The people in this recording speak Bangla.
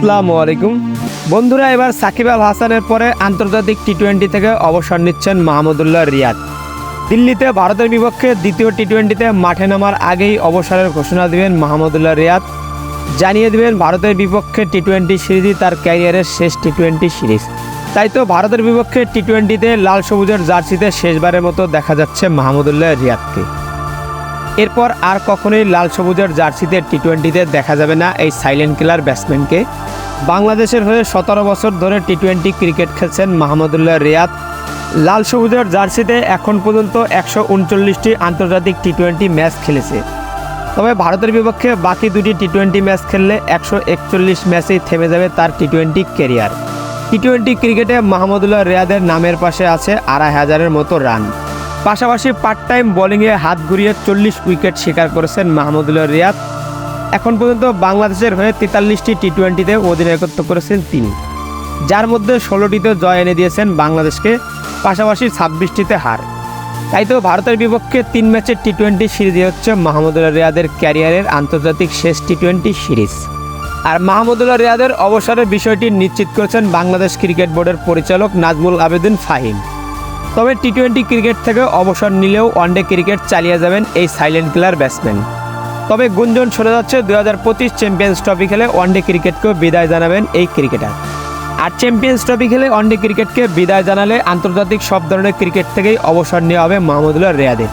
আসসালামু আলাইকুম। বন্ধুরা, এবার সাকিব আল হাসানের পরে আন্তর্জাতিক টি টোয়েন্টি থেকে অবসর নিচ্ছেন মাহমুদুল্লাহ রিয়াদ। দিল্লিতে ভারতের বিপক্ষে দ্বিতীয় টি টোয়েন্টিতে মাঠে নামার আগেই অবসরের ঘোষণা দিবেন মাহমুদুল্লাহ রিয়াদ। জানিয়ে দিবেন, ভারতের বিপক্ষে টি টোয়েন্টি সিরিজই তার ক্যারিয়ারের শেষ টি টোয়েন্টি সিরিজ। তাই তো ভারতের বিপক্ষে টি টোয়েন্টিতে লাল সবুজের জার্সিতে শেষবারের মতো দেখা যাচ্ছে মাহমুদুল্লাহ রিয়াদকে। এরপর আর কখনোই লাল সবুজের জার্সিতে টি টোয়েন্টিতে দেখা যাবে না এই সাইলেন্ট কিলার ব্যাটসম্যানকে বাংলাদেশের হয়ে সতেরো বছর ধরে টি টোয়েন্টি ক্রিকেট খেলছেন মাহমুদুল্লাহ রিয়াদ। লাল সবুজের জার্সিতে এখন পর্যন্ত একশো উনচল্লিশটি আন্তর্জাতিক টি টোয়েন্টি ম্যাচ খেলেছে। তবে ভারতের বিপক্ষে বাকি দুটি টি টোয়েন্টি ম্যাচ খেললে একশো একচল্লিশ ম্যাচেই থেমে যাবে তার T twenty career T twenty ক্রিকেটে মাহমুদুল্লাহ রিয়াদের নামের পাশে আছে আড়াই হাজারের মতো রান পাশাপাশি পার্ট টাইম বোলিংয়ে হাত ঘুরিয়ে চল্লিশ উইকেট শিকার করেছেন মাহমুদুল্লাহ রিয়াদ। এখন পর্যন্ত বাংলাদেশের হয়ে তেতাল্লিশটি টি টোয়েন্টিতে অধিনায়কত্ব করেছেন তিনি। যার মধ্যে ষোলোটিতে জয় এনে দিয়েছেন বাংলাদেশকে, পাশাপাশি ছাব্বিশটিতে হার। তাই তো ভারতের বিপক্ষে তিন ম্যাচের টি টোয়েন্টি সিরিজই হচ্ছে মাহমুদুল্লাহ রিয়াদের ক্যারিয়ারের আন্তর্জাতিক শেষ টি টোয়েন্টি সিরিজ। আর মাহমুদুল্লাহ রিয়াদের অবসরের বিষয়টি নিশ্চিত করেছেন বাংলাদেশ ক্রিকেট বোর্ডের পরিচালক নাজমুল আবেদিন ফাহিম। তবে টি টোয়েন্টি ক্রিকেট থেকে অবসর নিলেও ওয়ানডে ক্রিকেট চালিয়ে যাবেন এই সাইলেন্ট কিলার ব্যাটসম্যান। তবে গুঞ্জন শোনা যাচ্ছে দু হাজার পঁচিশ চ্যাম্পিয়ন্স ট্রফি খেলে ওয়ানডে ক্রিকেটকেও বিদায় জানাবেন এই ক্রিকেটার। আর চ্যাম্পিয়ন্স ট্রফি খেলে ওয়ানডে ক্রিকেটকে বিদায় জানালে আন্তর্জাতিক সব ধরনের ক্রিকেট থেকেই অবসর নেওয়া হবে মাহমুদুল্লাহ রিয়াদের।